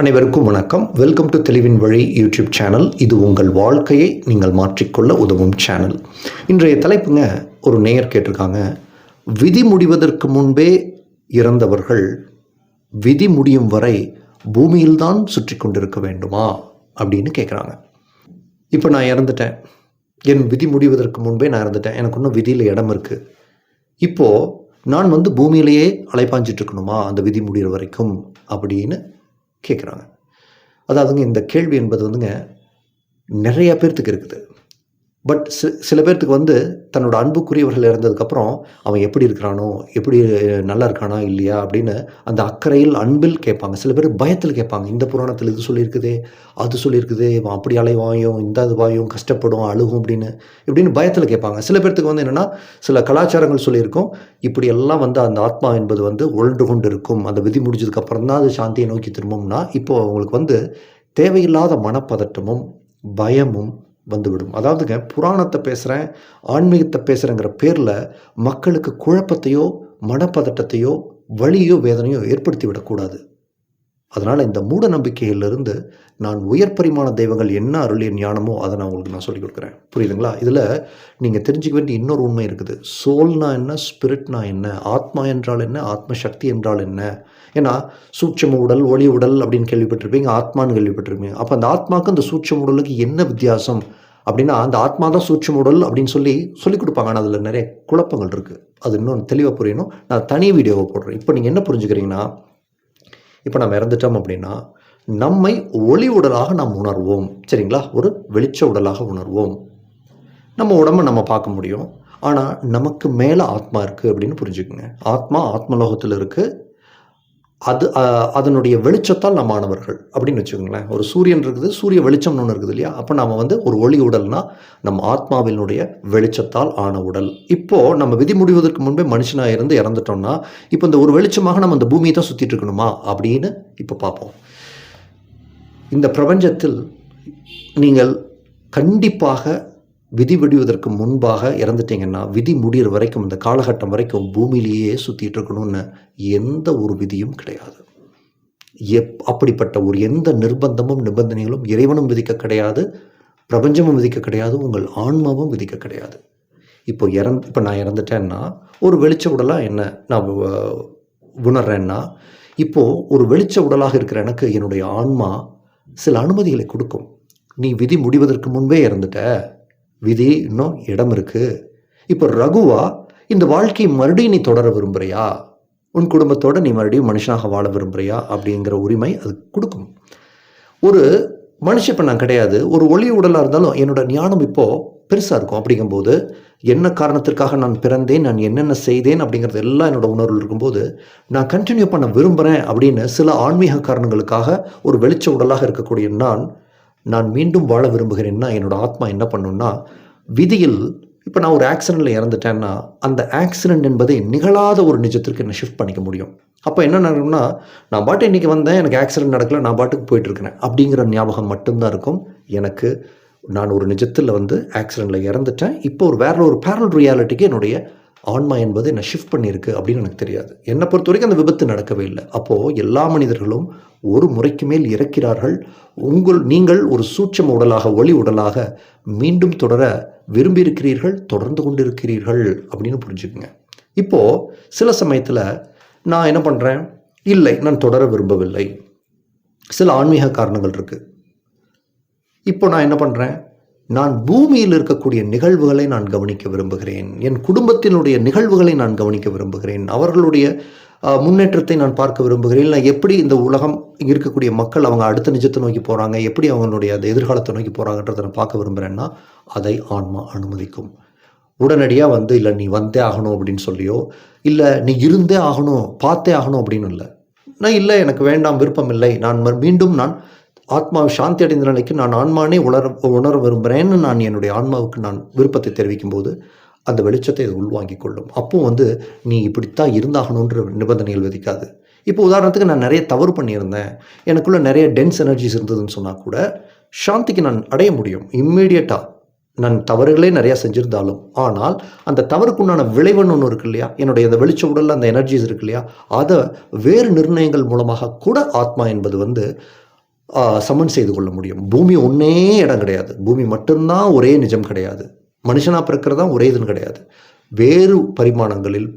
அனைவருக்கும் வணக்கம். Welcome to தெளிவின் வழி யூடியூப் சேனல் இது உங்கள் வாழ்க்கையை நீங்கள் மாற்றிக்கொள்ள உதவும் சேனல் இன்றைய தலைப்புங்க ஒரு நேயர் கேட்டிருக்காங்க. விதி முடிவதற்கு முன்பே இறந்தவர்கள் விதி முடியும் வரை பூமியில்தான் சுற்றி கொண்டிருக்க வேண்டுமா? அப்படின்னு கேட்குறாங்க இப்போ நான் இறந்துட்டேன். என் விதி முடிவதற்கு முன்பே நான் இறந்துட்டேன். எனக்கு இன்னும் விதியில் இடம் இருக்குது இப்போது நான் வந்து பூமியிலேயே அலைப்பாஞ்சிட்ருக்கணுமா அந்த விதி முடிகிற வரைக்கும் அப்படின்னு கேட்குறாங்க அதாவதுங்க இந்த கேள்வி என்பது வந்துங்க நிறையா பேர்த்துக்கு இருக்குது. பட் சி சில பேர்த்துக்கு வந்து தன்னோட அன்புக்குரியவர்கள் இறந்ததுக்கப்புறம் அவன் எப்படி இருக்கிறானோ எப்படி நல்லா இருக்கானா இல்லையா அப்படின்னு அந்த அக்கறையில் அன்பில் கேட்பாங்க. சில பேர் பயத்தில் கேட்பாங்க. இந்த புராணத்தில் இது சொல்லியிருக்குதே அது சொல்லியிருக்குதே இவன் அப்படி அலைவாயும் இந்த அது வாயும் கஷ்டப்படும் அழுகும் அப்படின்னு இப்படின்னு பயத்தில் கேட்பாங்க. சில பேர்த்துக்கு வந்து என்னென்னா சில கலாச்சாரங்கள் சொல்லியிருக்கோம். இப்படியெல்லாம் வந்து அந்த ஆத்மா என்பது வந்து உழண்டு கொண்டு இருக்கும் அந்த விதி முடிஞ்சதுக்கப்புறம் தான் அது சாந்தியை நோக்கி திரும்பும்னா இப்போ அவங்களுக்கு வந்து தேவையில்லாத மனப்பதட்டமும் பயமும் வந்துவிடும். அதாவதுங்க புராணத்தை பேசுகிறேன் ஆன்மீகத்தை பேசுகிறேங்கிற பேரில் மக்களுக்கு குழப்பத்தையோ மனப்பதட்டத்தையோ வலியோ வேதனையோ ஏற்படுத்தி விடக்கூடாது அதனால் இந்த மூட நம்பிக்கையிலிருந்து நான் உயர் பரிமாண தெய்வங்கள் என்ன அருளிய ஞானமோ அதை நான் உங்களுக்கு நான் சொல்லிக் கொடுக்குறேன். புரியுதுங்களா? இதில் நீங்கள் தெரிஞ்சுக்க வேண்டிய இன்னொரு உண்மை இருக்குது. சோல்னா என்ன ஸ்பிரிட்னா என்ன ஆத்மா என்றால் என்ன ஆத்ம சக்தி என்றால் என்ன ஏன்னா சூட்சம உடல் ஒளி உடல் அப்படின்னு கேள்விப்பட்டிருப்பீங்க ஆத்மான்னு கேள்விப்பட்டிருப்பீங்க. அப்போ அந்த ஆத்மாவுக்கு அந்த சூட்சம உடலுக்கு என்ன வித்தியாசம்? அப்படின்னா அந்த ஆத்மா தான் சூட்சம் உடல் அப்படின்னு சொல்லி சொல்லிக் கொடுப்பாங்க. ஆனால் அதில் நிறைய குழப்பங்கள் இருக்குது அது இன்னும் தெளிவாக புரியணும். நான் தனி வீடியோவை போடுறேன். இப்போ நீங்கள் என்ன புரிஞ்சுக்கிறீங்கன்னா இப்போ நம்ம இறந்துட்டோம் அப்படின்னா நம்மை ஒளி உடலாக நாம் உணர்வோம். சரிங்களா? ஒரு வெளிச்ச உடலாக உணர்வோம். நம்ம உடம்ப நம்ம பார்க்க முடியும். ஆனால் நமக்கு மேலே ஆத்மா இருக்குது அப்படின்னு புரிஞ்சுக்குங்க. ஆத்மா ஆத்மலோகத்தில் இருக்குது அது அதனுடைய வெளிச்சத்தால் நம்ம ஆனவர்கள். அப்படின்னு வச்சுக்கோங்களேன். ஒரு சூரியன் இருக்குது சூரிய வெளிச்சம்னு ஒன்று இருக்குது இல்லையா? அப்போ நம்ம வந்து ஒரு ஒளி உடல்னா நம்ம ஆத்மாவினுடைய வெளிச்சத்தால் ஆன உடல். இப்போது நம்ம விதி முடிவதற்கு முன்பே மனுஷனாக இருந்து இறந்துட்டோம்னா இப்போ இந்த ஒரு வெளிச்சமாக நம்ம இந்த பூமியை தான் சுற்றிட்டு இருக்கணுமா? அப்படின்னு இப்போ பார்ப்போம். இந்த பிரபஞ்சத்தில் நீங்கள் கண்டிப்பாக விதி விடுவதற்கு முன்பாக இறந்துட்டீங்கன்னா விதி முடிகிற வரைக்கும் இந்த காலகட்டம் வரைக்கும் பூமியிலேயே சுற்றிட்டு இருக்கணும்னு எந்த ஒரு விதியும் கிடையாது. எப் அப்படிப்பட்ட ஒரு எந்த நிர்பந்தமும் நிபந்தனைகளும் இறைவனும் விதிக்க கிடையாது பிரபஞ்சமும் விதிக்க கிடையாது உங்கள் ஆன்மாவும் விதிக்க கிடையாது. இப்போ இறந் இப்போ நான் இறந்துட்டேன்னா ஒரு வெளிச்ச உடலாக என்ன நான் உணர்றேன்னா இப்போது ஒரு வெளிச்ச உடலாக இருக்கிற எனக்கு என்னுடைய ஆன்மா சில அனுமதிகளை கொடுக்கும். நீ விதி முடிவதற்கு முன்பே இறந்துட்ட விதி இன்னும் இடம் இருக்கு. இப்போ ரகுவா இந்த வாழ்க்கையை மறுபடியும் நீ தொடர விரும்புறியா? உன் குடும்பத்தோட நீ மறுபடியும் மனுஷனாக வாழ விரும்புறியா? அப்படிங்கிற உரிமை அது கொடுக்கும். ஒரு மனுஷ இப்போ நான் கிடையாது. ஒரு ஒளி உடலாக இருந்தாலும் என்னோட ஞானம் இப்போது பெருசாக இருக்கும். அப்படிங்கும்போது என்ன காரணத்திற்காக நான் பிறந்தேன்? நான் என்னென்ன செய்தேன்? அப்படிங்கிறது எல்லாம் என்னோட உணர்வில் இருக்கும்போது நான் கண்டினியூ பண்ண விரும்புகிறேன் அப்படின்னு சில ஆன்மீக காரணங்களுக்காக ஒரு வெளிச்ச உடலாக இருக்கக்கூடிய நான் நான் மீண்டும் வாழ விரும்புகிறேன்னா என்னோடய ஆத்மா என்ன பண்ணுன்னா விதியில் இப்போ நான் ஒரு ஆக்சிடெண்ட்டில் இறந்துட்டேன்னா அந்த ஆக்சிடென்ட் என்பதை நிகழாத ஒரு நிஜத்திற்கு என்ன ஷிஃப்ட் பண்ணிக்க முடியும். அப்போ என்ன நடக்கும்னா நான் பாட்டு இன்றைக்கி வந்தேன் எனக்கு ஆக்சிடென்ட் நடக்கல நான் பாட்டுக்கு போயிட்டுருக்கிறேன் அப்படிங்கிற ஞாபகம் மட்டும்தான் இருக்கும். எனக்கு நான் ஒரு நிஜத்தில் வந்து ஆக்சிடெண்ட்டில் இறந்துட்டேன். இப்போ ஒரு வேற ஒரு பேரல் ரியாலிட்டிக்கு என்னுடைய ஆன்மா என்பது என்னை ஷிஃப்ட் பண்ணியிருக்கு அப்படின்னு எனக்கு தெரியாது. என்னை பொறுத்த வரைக்கும் அந்த விபத்து நடக்கவே இல்லை. அப்போது எல்லா மனிதர்களும் ஒரு முறைக்கு மேல் இறக்கிறார்கள். உங்கள் நீங்கள் ஒரு சூட்சம உடலாக ஒளி உடலாக மீண்டும் தொடர விரும்பியிருக்கிறீர்கள் தொடர்ந்து கொண்டிருக்கிறீர்கள் அப்படின்னு புரிஞ்சுக்குங்க. இப்போது சில சமயத்தில் நான் என்ன பண்ணுறேன் இல்லை நான் தொடர விரும்பவில்லை. சில ஆன்மீக காரணங்கள் இருக்குது இப்போ நான் என்ன பண்ணுறேன் நான் பூமியில் இருக்கக்கூடிய நிகழ்வுகளை நான் கவனிக்க விரும்புகிறேன். என் குடும்பத்தினுடைய நிகழ்வுகளை நான் கவனிக்க விரும்புகிறேன். அவர்களுடைய முன்னேற்றத்தை நான் பார்க்க விரும்புகிறேன். நான் எப்படி இந்த உலகம் இருக்கக்கூடிய மக்கள் அவங்க அடுத்த நிஜத்தை நோக்கி போகிறாங்க எப்படி அவங்களுடைய அந்த எதிர்காலத்தை நோக்கி போகிறாங்கன்றதை நான் பார்க்க விரும்புகிறேன்னா அதை ஆன்மா அனுமதிக்கும். உடனடியாக வந்து இல்லை நீ வந்தே ஆகணும் அப்படின்னு சொல்லியோ இல்லை நீ இருந்தே ஆகணும் பார்த்தே ஆகணும் அப்படின்னு இல்லை. நான் இல்லை எனக்கு வேண்டாம் விருப்பம் இல்லை. நான் மீண்டும் நான் ஆத்மா சாந்தி அடைந்த நிலைக்கு நான் ஆன்மானே உணர உணர விரும்புகிறேன்னு நான் என்னுடைய ஆன்மாவுக்கு நான் விருப்பத்தை தெரிவிக்கும் போது அந்த வெளிச்சத்தை அது உள்வாங்கிக் கொள்ளும். அப்போ வந்து நீ இப்படித்தான் இருந்தாகணுன்ற நிபந்தனைகள் விதிக்காது. இப்போ உதாரணத்துக்கு நான் நிறைய தவறு பண்ணியிருந்தேன். எனக்குள்ளே நிறைய டென்ஸ் எனர்ஜிஸ் இருந்ததுன்னு சொன்னால் கூட சாந்திக்கு நான் அடைய முடியும். இம்மீடியட்டாக நான் தவறுகளே நிறையா செஞ்சுருந்தாலும் ஆனால் அந்த தவறுக்குண்டான விளைவுன்னு ஒன்று இருக்கு இல்லையா? என்னுடைய அந்த வெளிச்ச உடலில் அந்த எனர்ஜிஸ் இருக்கு இல்லையா? அதை வேறு நிர்ணயங்கள் மூலமாக கூட ஆத்மா என்பது வந்து சமன் செய்து கொள்ள முடியும். பூமி ஒன்றே இடம் கிடையாது. பூமி மட்டும்தான் ஒரே நிஜம் கிடையாது. மனுஷனாக பிறக்கிறதா ஒரே இதுன்னு கிடையாது. வேறு பரிமாணங்களில்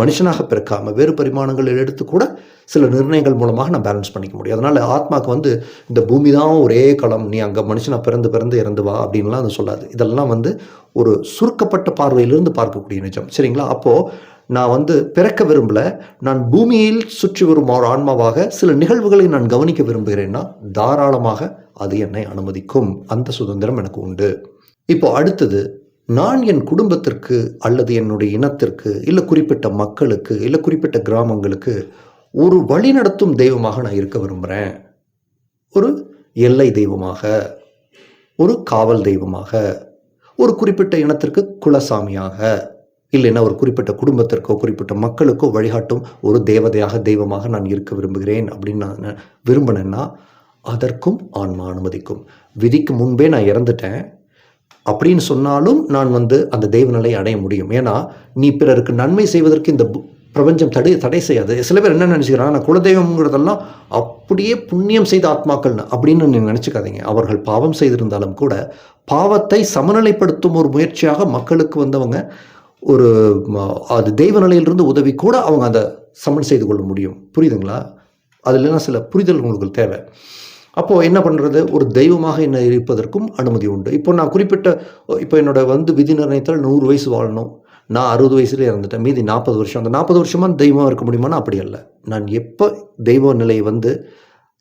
மனுஷனாக பிறக்காமல் வேறு பரிமாணங்களில் எடுத்து கூட சில நிர்ணயங்கள் மூலமாக நான் பேலன்ஸ் பண்ணிக்க முடியும். அதனால் ஆத்மாக்கு வந்து இந்த பூமி தான் ஒரே களம் நீ அங்கே மனுஷனாக பிறந்து பிறந்து இறந்து வா அப்படின்லாம் அது சொல்லாது. இதெல்லாம் வந்து ஒரு சுருக்கப்பட்ட பார்வையிலிருந்து பார்க்கக்கூடிய நிஜம். சரிங்களா? அப்போது நான் வந்து பிறக்க விரும்பல நான் பூமியில் சுற்றி வரும் ஒரு ஆன்மாவாக சில நிகழ்வுகளை நான் கவனிக்க விரும்புகிறேன்னா தாராளமாக அது என்னை அனுமதிக்கும். அந்த சுதந்திரம் எனக்கு உண்டு. இப்போ அடுத்தது நான் என் குடும்பத்திற்கு அல்லது என்னுடைய இனத்திற்கு இல்லை குறிப்பிட்ட மக்களுக்கு இல்லை குறிப்பிட்ட கிராமங்களுக்கு ஒரு வழிநடத்தும் தெய்வமாக நான் இருக்க விரும்புகிறேன் ஒரு எல்லை தெய்வமாக ஒரு காவல் தெய்வமாக ஒரு குறிப்பிட்ட இனத்திற்கு குலசாமியாக. இல்லைன்னா ஒரு குறிப்பிட்ட குடும்பத்திற்கோ குறிப்பிட்ட மக்களுக்கோ வழிகாட்டும் ஒரு தேவதையாக தெய்வமாக நான் இருக்க விரும்புகிறேன் அப்படின்னு நான் விரும்பினேன்னா அதற்கும் ஆன்மா அனுமதிக்கும். விதிக்கு முன்பே நான் இறந்துட்டேன். அப்படின்னு சொன்னாலும் நான் வந்து அந்த தெய்வ நிலையை அடைய முடியும். ஏன்னா நீ பிறருக்கு நன்மை செய்வதற்கு இந்த பு- பிரபஞ்சம் தடை தடை செய்யாது. சில பேர் என்ன நினச்சிக்கிறாங்க நான் குலதெய்வங்கிறதெல்லாம் அப்படியே புண்ணியம் செய்த ஆத்மாக்கள்னு அப்படின்னு நீங்கள் நினச்சிக்காதீங்க. அவர்கள் பாவம் செய்திருந்தாலும் கூட பாவத்தை சமநிலைப்படுத்தும் ஒரு முயற்சியாக மக்களுக்கு வந்தவங்க ஒரு அது தெய்வ நிலையிலிருந்து உதவி கூட அவங்க அதை சமன் செய்து கொள்ள முடியும். புரியுதுங்களா? அது இல்லைன்னா சில புரிதல் உங்களுக்கு தேவை. அப்போது என்ன பண்ணுறது ஒரு தெய்வமாக என்ன இருப்பதற்கும் அனுமதி உண்டு. இப்போ நான் குறிப்பிட்ட இப்போ என்னோட வந்து விதி நிர்ணயத்தால் நூறு வயசு வாழணும். நான் அறுபது வயசுல இறந்துட்டேன். மீதி நாற்பது வருஷம். அந்த நாற்பது வருஷமாக தெய்வமாக இருக்க முடியுமானா அப்படி அல்ல. நான் எப்போ தெய்வ நிலை வந்து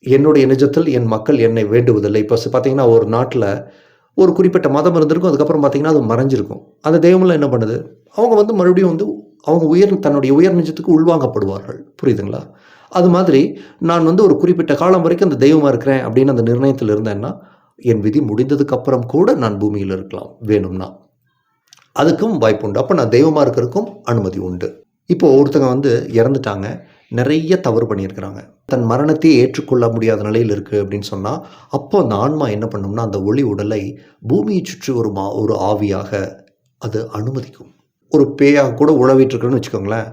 என்னுடைய நிஜத்தில் என் மக்கள் என்னை வேண்டுவதில்லை. இப்போ பார்த்தீங்கன்னா ஒரு நாட்டில் ஒரு குறிப்பிட்ட மதம் இருந்திருக்கும். அதுக்கப்புறம் பார்த்தீங்கன்னா அது மறைஞ்சிருக்கும். அந்த தெய்வம்லாம் என்ன பண்ணுது? அவங்க வந்து மறுபடியும் வந்து அவங்க உயர் தன்னுடைய உயர் நிஜத்துக்கு உள்வாங்கப்படுவார்கள். புரியுதுங்களா? அது மாதிரி நான் வந்து ஒரு குறிப்பிட்ட காலம் வரைக்கும் அந்த தெய்வமாக இருக்கிறேன் அப்படின்னு அந்த நிர்ணயத்தில் இருந்தேன்னா என் விதி முடிந்ததுக்கு அப்புறம் கூட நான் பூமியில் இருக்கலாம் வேணும்னா. அதுக்கும் வாய்ப்பு உண்டு அப்போ நான் தெய்வமாக இருக்கிறதுக்கும் அனுமதி உண்டு. இப்போது ஒருத்தங்க வந்து இறந்துட்டாங்க. நிறைய தவறு பண்ணியிருக்கிறாங்க. தன் மரணத்தையே ஏற்றுக்கொள்ள முடியாத நிலையில் இருக்குது அப்படின்னு சொன்னால் அப்போ அந்த ஆன்மா என்ன பண்ணும்னா அந்த ஒளி உடலை பூமியை சுற்றி ஒரு மா ஒரு ஆவியாக அது அனுமதிக்கும். ஒரு பேயாக கூட உழவிட்டு இருக்குன்னு வச்சுக்கோங்களேன்.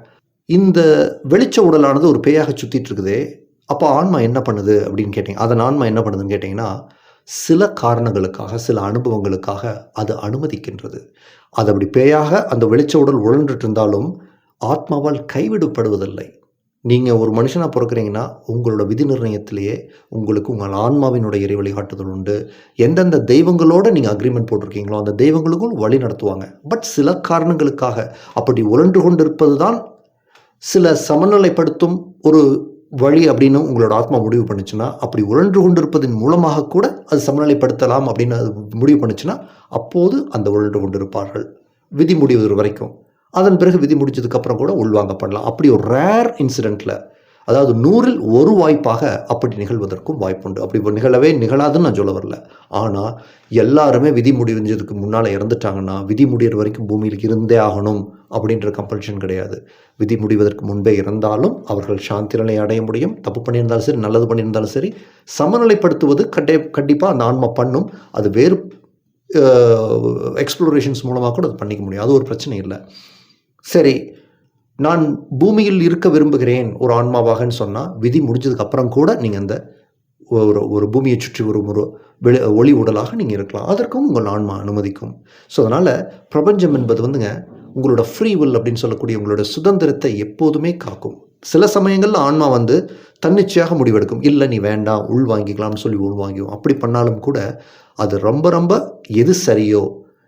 இந்த வெளிச்ச உடலானது ஒரு பேயாக சுற்றிட்டு இருக்குது அப்போ ஆன்மா என்ன பண்ணுது அப்படின்னு கேட்டிங்க. அதன் ஆன்மா என்ன பண்ணுதுன்னு கேட்டிங்கன்னா சில காரணங்களுக்காக சில அனுபவங்களுக்காக அது அனுமதிக்கின்றது. அது அப்படி பேயாக அந்த வெளிச்ச உடல் உழன்றுட்டு இருந்தாலும் ஆத்மாவால் கைவிடப்படுவதில்லை. நீங்கள் ஒரு மனுஷனாக பிறக்கிறீங்கன்னா உங்களோட விதி நிர்ணயத்திலேயே உங்களுக்கு உங்கள் ஆன்மாவினுடைய இறை வழிகாட்டுதல் உண்டு. எந்தெந்த தெய்வங்களோடு நீங்கள் அக்ரிமெண்ட் போட்டிருக்கீங்களோ அந்த தெய்வங்களுக்கும் வழி நடத்துவாங்க. பட் சில காரணங்களுக்காக அப்படி உழன்று கொண்டிருப்பது தான் சில சமநிலைப்படுத்தும் ஒரு வழி அப்படின்னு உங்களோட ஆத்மா முடிவு பண்ணுச்சுன்னா அப்படி உழன்று கொண்டிருப்பதன் மூலமாக கூட அது சமநிலைப்படுத்தலாம் அப்படின்னு அது முடிவு பண்ணுச்சுன்னா அப்போது அந்த உழன்று கொண்டிருப்பார்கள். விதி முடிவது வரைக்கும். அதன் பிறகு விதி முடிச்சதுக்கப்புறம் கூட உள்வாங்க பண்ணலாம். அப்படி ஒரு ரேர் இன்சிடெண்ட்டில் அதாவது நூறில் ஒரு வாய்ப்பாக அப்படி நிகழ்வதற்கும் வாய்ப்புண்டு. அப்படி நிகழவே நிகழாதுன்னு நான் சொல்ல வரல. ஆனால் எல்லாருமே விதி முடிஞ்சதுக்கு முன்னால் இறந்துட்டாங்கன்னா விதி முடியிற வரைக்கும் பூமியில் இருந்தே ஆகணும் அப்படின்ற கம்பல்ஷன் கிடையாது. விதி முடிவதற்கு முன்பே இறந்தாலும் அவர்கள் சாந்தி நிலை அடைய முடியும். தப்பு பண்ணியிருந்தாலும் சரி நல்லது பண்ணியிருந்தாலும் சரி சமநிலைப்படுத்துவது கட்டே கண்டிப்பாக அந்த ஆன்மா பண்ணும். அது வேறு எக்ஸ்ப்ளோரேஷன்ஸ் மூலமாக கூட அது பண்ணிக்க முடியும். அது ஒரு பிரச்சனை இல்லை. சரி நான் பூமியில் இருக்க விரும்புகிறேன் ஒரு ஆன்மாவாகன்னு சொன்னால் விதி முடிஞ்சதுக்கு அப்புறம் கூட நீங்கள் அந்த ஒரு ஒரு பூமியை சுற்றி ஒரு ஒரு வெளி ஒளி உடலாக நீங்கள் இருக்கலாம். அதற்கும் உங்கள் ஆன்மா அனுமதிக்கும். ஸோ அதனால் பிரபஞ்சம் என்பது வந்துங்க உங்களோட ஃப்ரீ வில் அப்படின்னு சொல்லக்கூடிய உங்களோட சுதந்திரத்தை எப்போதுமே காக்கும். சில சமயங்களில் ஆன்மா வந்து தன்னிச்சையாக முடிவெடுக்கும். இல்லை நீ வேண்டாம் உள் வாங்கிக்கலாம்னு சொல்லி உள் வாங்கிக்கும். அப்படி பண்ணாலும் கூட அது ரொம்ப ரொம்ப எது சரியோ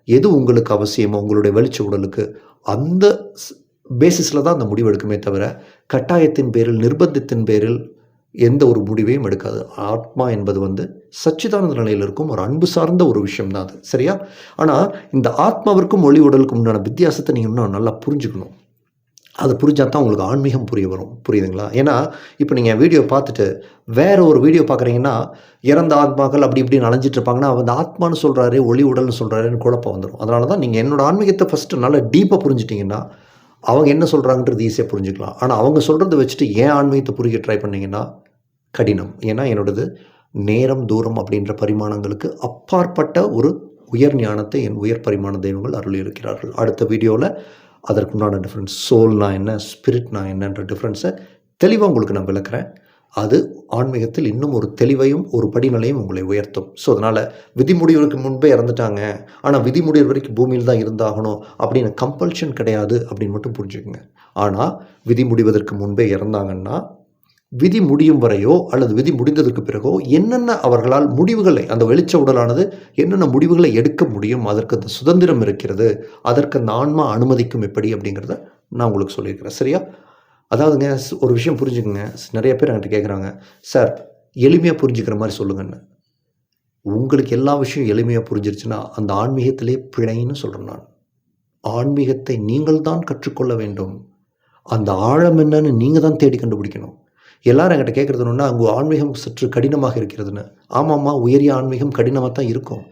எது உங்களுக்கு அவசியமோ உங்களுடைய வெளிச்ச உடலுக்கு அந்த பேசிஸில் தான் அந்த முடிவு எடுக்குமே தவிர கட்டாயத்தின் பேரில் நிர்பந்தத்தின் பேரில் எந்த ஒரு முடிவையும் எடுக்காது. ஆத்மா என்பது வந்து சச்சிதானந்த நிலையில் இருக்கும் ஒரு அன்பு சார்ந்த ஒரு விஷயம் தான் அது. சரியா? ஆனால் இந்த ஆத்மாவிற்கும் ஒளி உடலுக்கும் உண்டான வித்தியாசத்தை நீங்கள் இன்னும் நல்லா புரிஞ்சுக்கணும். அதை புரிஞ்சால் தான் உங்களுக்கு ஆன்மீகம் புரிய வரும். புரியுதுங்களா? ஏன்னா இப்போ நீங்கள் வீடியோ பார்த்துட்டு வேற ஒரு வீடியோ பார்க்குறீங்கன்னா இறந்த ஆத்மாக்கள் அப்படி இப்படி அலைஞ்சிட்டு இருப்பாங்கன்னா அந்த ஆத்மான்னு சொல்கிறாரு ஒளி உடல்னு சொல்கிறாருன்னு குழப்பம் வந்துடும் அதனால தான் நீங்கள் என்னோடய ஆன்மீகத்தை ஃபஸ்ட்டு நல்லா டீப்பாக புரிஞ்சிட்டிங்கன்னா அவங்க என்ன சொல்கிறாங்கன்றது ஈஸியாக புரிஞ்சுக்கலாம். ஆனால் அவங்க சொல்கிறத வச்சுட்டு ஏன் ஆன்மீகத்தை புரிய ட்ரை பண்ணீங்கன்னா கடினம். ஏன்னா என்னோடது நேரம் தூரம் அப்படின்ற பரிமாணங்களுக்கு அப்பாற்பட்ட ஒரு உயர் ஞானத்தை என் உயர் பரிமாண தெய்வங்கள் அருளியிருக்கிறார்கள். அடுத்த வீடியோவில் அதற்குண்டான டிஃப்ரென்ஸ் சோல்னா என்ன ஸ்பிரிட்னா என்னன்ற டிஃப்ரென்ஸை தெளிவாக உங்களுக்கு நான் விளக்குறேன். அது ஆன்மீகத்தில் இன்னும் ஒரு தெளிவையும் ஒரு படிநிலையும் உங்களை உயர்த்தும். ஸோ அதனால் விதிமுடிவுக்கு முன்பே இறந்துட்டாங்க. ஆனால் விதி முடிவு வரைக்கும் பூமியில் தான் இருந்தாகணும் அப்படின்னு கம்பல்ஷன் கிடையாது அப்படின்னு மட்டும் புரிஞ்சுக்கோங்க. ஆனால் விதி முடிவதற்கு முன்பே இறந்தாங்கன்னா விதி முடியும் வரையோ அல்லது விதி முடிந்ததற்கு பிறகோ என்னென்ன அவர்களால் முடிவுகளை அந்த வெளிச்ச உடலானது என்னென்ன முடிவுகளை எடுக்க முடியும் அதற்கு அந்த சுதந்திரம் இருக்கிறது அதற்கு அந்த ஆன்மா அனுமதிக்கும் எப்படி அப்படிங்கிறத நான் உங்களுக்கு சொல்லியிருக்கிறேன். சரியா? அதாவதுங்க ஒரு விஷயம் புரிஞ்சுக்கோங்க. நிறைய பேர் என்கிட்ட கேட்குறாங்க சார் எளிமையாக புரிஞ்சுக்கிற மாதிரி சொல்லுங்கன்னு. உங்களுக்கு எல்லா விஷயம் எளிமையாக புரிஞ்சிருச்சுன்னா அந்த ஆன்மீகத்திலே பிழைன்னு சொல்கிறேன் நான். ஆன்மீகத்தை நீங்கள் தான் கற்றுக்கொள்ள வேண்டும். அந்த ஆழம் என்னன்னு நீங்கள் தான் தேடி கண்டுபிடிக்கணும். எல்லாரும் என்கிட்ட கேட்குறது ஒன்றா அங்கே ஆன்மீகம் சற்று கடினமாக இருக்கிறதுன்னு. ஆமாம்மா உயரிய ஆன்மீகம் கடினமாக தான் இருக்கும்.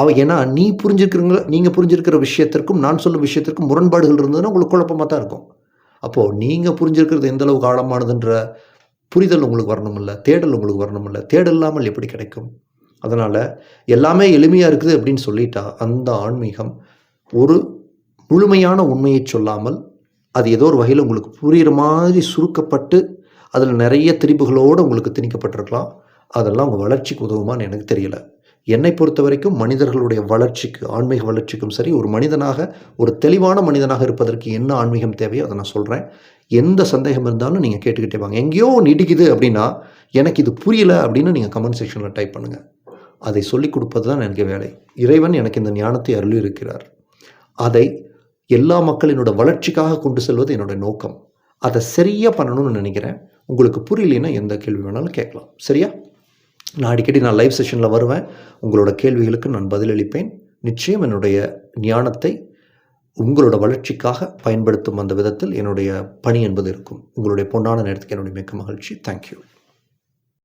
அவ ஏன்னா நீ புரிஞ்சிருக்கிறீங்கள நீங்கள் புரிஞ்சிருக்கிற விஷயத்திற்கும் நான் சொல்லும் விஷயத்திற்கும் முரண்பாடுகள் இருந்ததுன்னா உங்களுக்கு குழப்பமாக தான் இருக்கும். அப்போது நீங்கள் புரிஞ்சிருக்கிறது எந்த அளவுக்கு ஆழமானதுன்ற புரிதல் உங்களுக்கு வரணுமில்ல தேடல் உங்களுக்கு வரணுமில்ல. தேடல் இல்லாமல் எப்படி கிடைக்கும்? அதனால் எல்லாமே எளிமையாக இருக்குது அப்படின்னு சொல்லிட்டா அந்த ஆன்மீகம் ஒரு முழுமையான உண்மையை சொல்லாமல் அது ஏதோ ஒரு வகையில் உங்களுக்கு புரிகிற மாதிரி சுருக்கப்பட்டு அதில் நிறைய திரிப்புகளோடு உங்களுக்கு திணிக்கப்பட்டிருக்கலாம். அதெல்லாம் உங்கள் வளர்ச்சிக்கு உதவுமான்னு எனக்கு தெரியலை. என்னை பொறுத்த வரைக்கும் மனிதர்களுடைய வளர்ச்சிக்கு ஆன்மீக வளர்ச்சிக்கும் சரி ஒரு மனிதனாக ஒரு தெளிவான மனிதனாக இருப்பதற்கு என்ன ஆன்மீகம் தேவையோ அதை நான் சொல்கிறேன் எந்த சந்தேகம் இருந்தாலும் நீங்கள் கேட்டுக்கிட்டே வாங்க. எங்கேயோ ஒன்று இடிக்குது அப்படின்னா எனக்கு இது புரியல அப்படின்னு நீங்கள் கமெண்ட் செக்ஷனில் டைப் பண்ணுங்கள் அதை சொல்லிக் கொடுப்பது தான் எனக்கு வேலை. இறைவன் எனக்கு இந்த ஞானத்தை அருளி இருக்கிறார் அதை எல்லா மக்களினோட வளர்ச்சிக்காக கொண்டு செல்வது என்னோட நோக்கம். அதை சரியாக பண்ணணும்னு நினைக்கிறேன். உங்களுக்கு புரியலைன்னா எந்த கேள்வி வேணாலும் கேட்கலாம். சரியா? நான் அடிக்கடி நான் லைவ் செஷனில் வருவேன். உங்களோட கேள்விகளுக்கு நான் பதிலளிப்பேன். நிச்சயம் என்னுடைய ஞானத்தை உங்களோட வளர்ச்சிக்காக பயன்படுத்தும் அந்த விதத்தில் என்னுடைய பணி என்பது இருக்கும். உங்களுடைய பொன்னான நேரத்துக்கு என்னுடைய மிக்க மகிழ்ச்சி. தேங்க்யூ